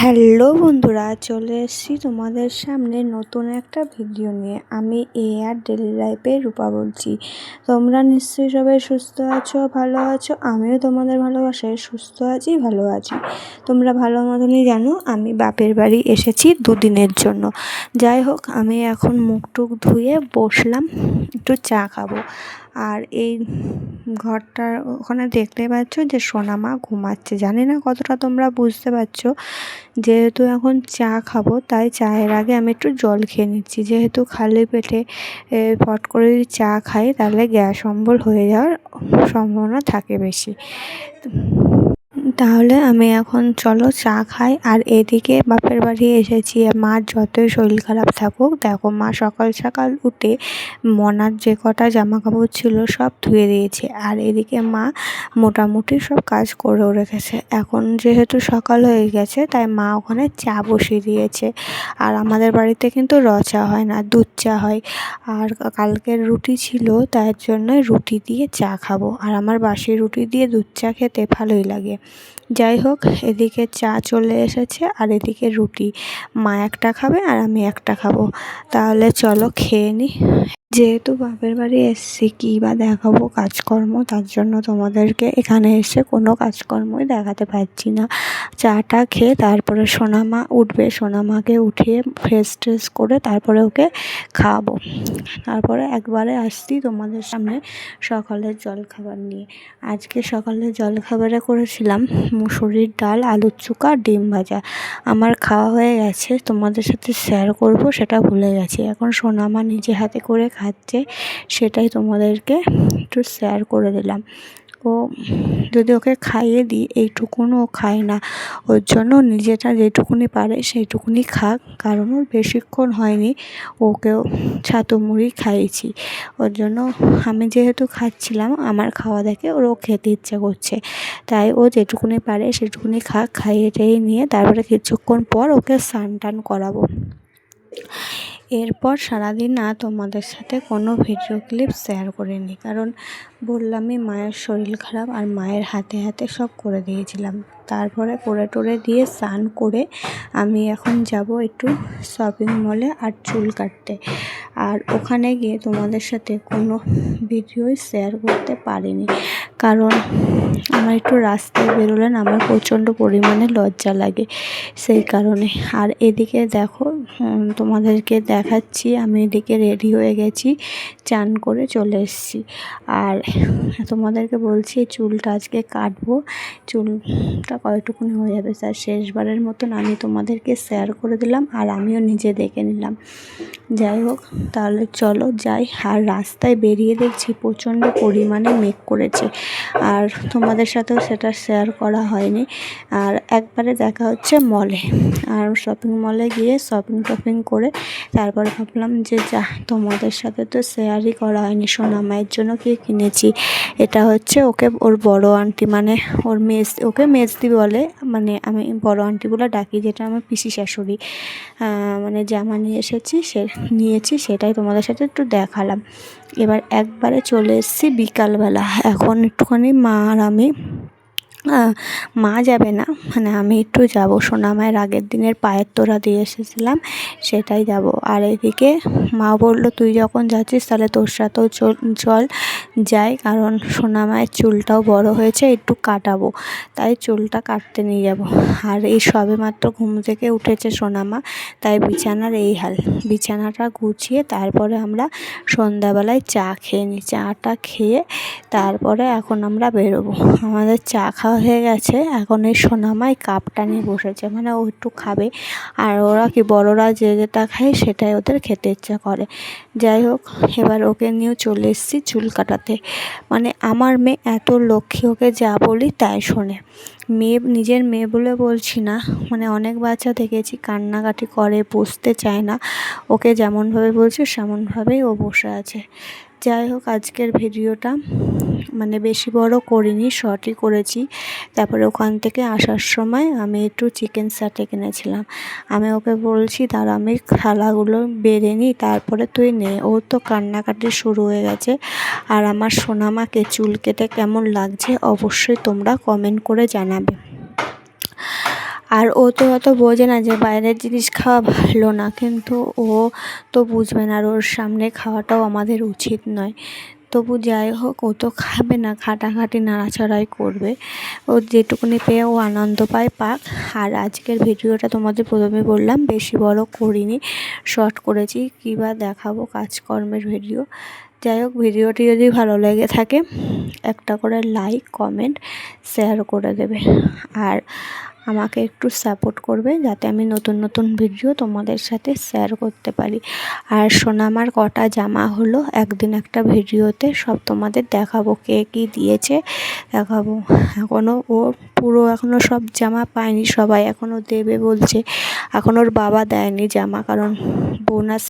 Hello বন্ধুরা, চলে এসেছি তোমাদের সামনে নতুন একটা ভিডিও নিয়ে। আমি এ আর ডেলি লাইফে রূপা বলছি। তোমরা নিশ্চয়ই সবাই সুস্থ আছো, ভালো আছো? আমিও তোমাদের ভালোবাসায় সুস্থ আছি, ভালো আছি। তোমরা ভালো মতনই জানো, আমি বাপের বাড়ি এসেছি দুদিনের জন্য। যাই হোক, আমি এখন মুখ টুক ধুয়ে বসলাম, একটু চা খাব। আর এই ঘরটার ওখানে দেখতে পাচ্ছ যে সোনা মা ঘুমাচ্ছে। জানি না কতটা তোমরা বুঝতে পারছ। যেহেতু এখন চা খাব, তাই চায়ের আগে আমি একটু জল খেয়ে নিচ্ছি। যেহেতু খালি পেটে ফট করে যদি চা খাই, তাহলে গ্যাস অম্বল হয়ে যাওয়ার সম্ভাবনা থাকে বেশি। তাহলে আমি এখন চলো চা খাই। আর এদিকে বাপের বাড়ি এসেছি। মার যতই শরীর খারাপ থাকুক, দেখো মা সকাল সকাল উঠে মনার যে কটা জামা কাপড় ছিল সব ধুয়ে দিয়েছে। আর এদিকে মা মোটামুটি সব কাজ করেও রেখেছে। এখন যেহেতু সকাল হয়ে গেছে, তাই মা ওখানে চা বসিয়ে দিয়েছে। আর আমাদের বাড়িতে কিন্তু র চা হয় না, দুধ চা হয়। আর কালকের রুটি ছিল তার জন্য রুটি দিয়ে চা খাব। আর আমার বাসি রুটি দিয়ে দুধ চা খেতে ভালোই লাগে। যাই হোক এদিকে চা চলে এসেছে আর এদিকে রুটি। মা একটা খাবে আর আমি একটা খাব। তাহলে চলো খেয়ে নিই যেহেতু বাপের বাড়ি এসছি, কী বা দেখাবো কাজকর্ম? তার জন্য তোমাদেরকে এখানে এসে কোনো কাজকর্মই দেখাতে পারছি না। চাটা খেয়ে তারপরে সোনামা উঠবে। সোনামাকে উঠিয়ে ফ্রেশ ট্রেশ করে তারপরে ওকে খাওয়াবো। তারপরে একবারে আসছি তোমাদের সামনে সকালের জলখাবার নিয়ে। আজকে সকালের জলখাবারে করেছিলাম মুসুরির ডাল, আলুর চুকা, ডিম ভাজা। আমার খাওয়া হয়ে গেছে। তোমাদের সাথে শেয়ার করব, সেটা ভুলে গেছি। এখন সোনামা নিজে হাতে করে খাচ্ছে সেটাই তোমাদেরকে একটু শেয়ার করে দিলাম। ও যদি ওকে খাইয়ে দিই, এইটুকুনও ও খায় না, ওর জন্য নিজেটা যেটুকুনি পারে সেইটুকুনি খাক, কারণ ওর বেশিক্ষণ হয়নি, ওকেও ছাতু মুড়ি খাইয়েছি। ওর জন্য আমি যেহেতু খাচ্ছিলাম, আমার খাওয়া দেখে ওরও খেতে ইচ্ছে করছে। তাই ও যেটুকুনি পারে সেটুকুনি খাক খাইয়ে টাইয়ে নিয়ে তারপরে কিছুক্ষণ পর ওকে স্নান টান করাবো। এরপর সারাদিন আর তোমাদের সাথে কোনো ভিডিও ক্লিপ শেয়ার করিনি, কারণ বললামই মায়ের শরীর খারাপ আর মায়ের হাতে হাতে সব করে দিয়েছিলাম। তারপরে করে টোরে দিয়ে স্নান করে আমি এখন যাব একটু শপিং মলে আর চুল কাটতে। আর ওখানে গিয়ে তোমাদের সাথে কোনো ভিডিওই শেয়ার করতে পারিনি। কারণ আমার একটু রাস্তায় বেরোলে না আমার প্রচণ্ড পরিমাণে লজ্জা লাগে সেই কারণে। আর এদিকে দেখো তোমাদেরকে দেখাচ্ছি, আমি এদিকে রেডি হয়ে গেছি, চান করে চলে এসেছি। আর তোমাদেরকে বলছি, চুলটা আজকে কাটবো। চুলটা কয়টুকুনি হয়ে যাবে স্যার, শেষবারের মতন আমি তোমাদেরকে শেয়ার করে দিলাম আর আমিও নিজে দেখে নিলাম। যাই হোক, তাহলে চলো যাই। আর রাস্তায় বেরিয়ে দেখছি প্রচণ্ড পরিমাণে মেঘ করেছে। আর তোমাদের সাথেও সেটা শেয়ার করা হয়নি। আর একবারে দেখা হচ্ছে মলে আর শপিং মলে গিয়ে শপিং টপিং করে তারপরে ভাবলাম যে, যা, তোমাদের সাথে তো শেয়ারই করা হয়নি। সোনা মায়ের জন্য কি কিনেছি? এটা হচ্ছে ওকে, ওর বড় আন্টি মানে ওর মেজ, ওকে মেজদি বলে। মানে আমি বড় আন্টি বলে ডাকি, যেটা আমার পিসি শাশুড়ি। মানে জামা নিয়ে এসেছি, সে নিয়েছি, সেটাই তোমাদের সাথে একটু দেখালাম। এবার একবারে চলে এসেছি বিকালবেলা। এখন একটুখানি মা আর আমি মা যাবে না। মানে আমি একটু যাব। সোনামায়ের আগের দিনের পায়ের তোরা দিয়ে এসেছিলাম, সেটাই যাব। আর এদিকে মা বলল, তুই যখন যাচ্ছিস, তাহলে তোর সাথেও চল যাই। কারণ সোনামায়ের চুলটাও বড় হয়েছে, একটু কাটাবো। তাই চুলটা কাটতে নিয়ে যাব। আর এই সবে মাত্র ঘুম থেকে উঠেছে সোনামা তাই বিছানার এই হাল। বিছানাটা গুছিয়ে তারপরে আমরা সন্ধ্যাবেলায় চা খেয়ে নিই চাটা খেয়ে তারপরে এখন আমরা বেরোবো। আমাদের চা খাওয়া হয়ে গেছে। এখন এই সোনামাই কাপটা নিয়ে বসেছে। মানে ও একটু খাবে। আর ওরা কি বড়রা যে যেটা খায় সেটাই ওদের খেতে ইচ্ছা করে। যাই হোক, এবার ওকে নিয়েও চলে এসেছি চুল কাটাতে। মানে আমার মেয়ে এত লক্ষ্মী ওকে যা বলি তাই শোনে। মেয়ে, নিজের মেয়ে বলে বলছি না। মানে অনেক বাচ্চা দেখেছি, কান্নাকাটি করে বসতে চায় না। ওকে যেমনভাবে বলছি, সেমনভাবেই ও বসে আছে। যাই হোক, আজকের ভিডিওটা মানে বেশি বড় করিনি শর্টই করেছি। তারপরে ওখান থেকে আসার সময় আমি একটু চিকেন স্যাটে কিনেছিলাম। আমি ওকে বলছি তার আমি থালাগুলো বেড়ে নিই, তারপরে তুই নে। ও তো কান্নাকাটি শুরু হয়ে গেছে। আর আমার সোনামাকে চুল কেটে কেমন লাগছে অবশ্যই তোমরা কমেন্ট করে জানাবে। আর ও তো অত বোঝে না যে বাইরের জিনিস খাওয়া ভালো না, কিন্তু ও তো বুঝবে না আর ওর সামনে খাওয়াটাও আমাদের উচিত নয়। তবু যাই হোক, ও তো খাবে না, খাটাখাটি নাড়াচাড়াই করবে। ও যেটুকুনি পেয়ে ও আনন্দ পায়, পাক। আর আজকের ভিডিওটা তোমাদের প্রথমে বললাম, বেশি বড় করিনি, শর্ট করেছি, কী বা দেখাবো কাজকর্মের ভিডিও। যাই হোক, ভিডিওটি যদি ভালো লেগে থাকে, একটা করে লাইক, কমেন্ট, শেয়ার করে দেবে। আর আমাকে একটু সাপোর্ট করবে যাতে আমি নতুন নতুন ভিডিও তোমাদের সাথে শেয়ার করতে পারি। আর সোনামার কটা জামা হলো, একদিন একটা ভিডিওতে সব তোমাদের দেখাবো কে কী দিয়েছে, দেখাবো। এখনও ও পুরো এখনও সব জামা পায়নি, সবাই এখনও দেবে বলছে। এখন ওর বাবা দেয়নি জামা, কারণ বোনাস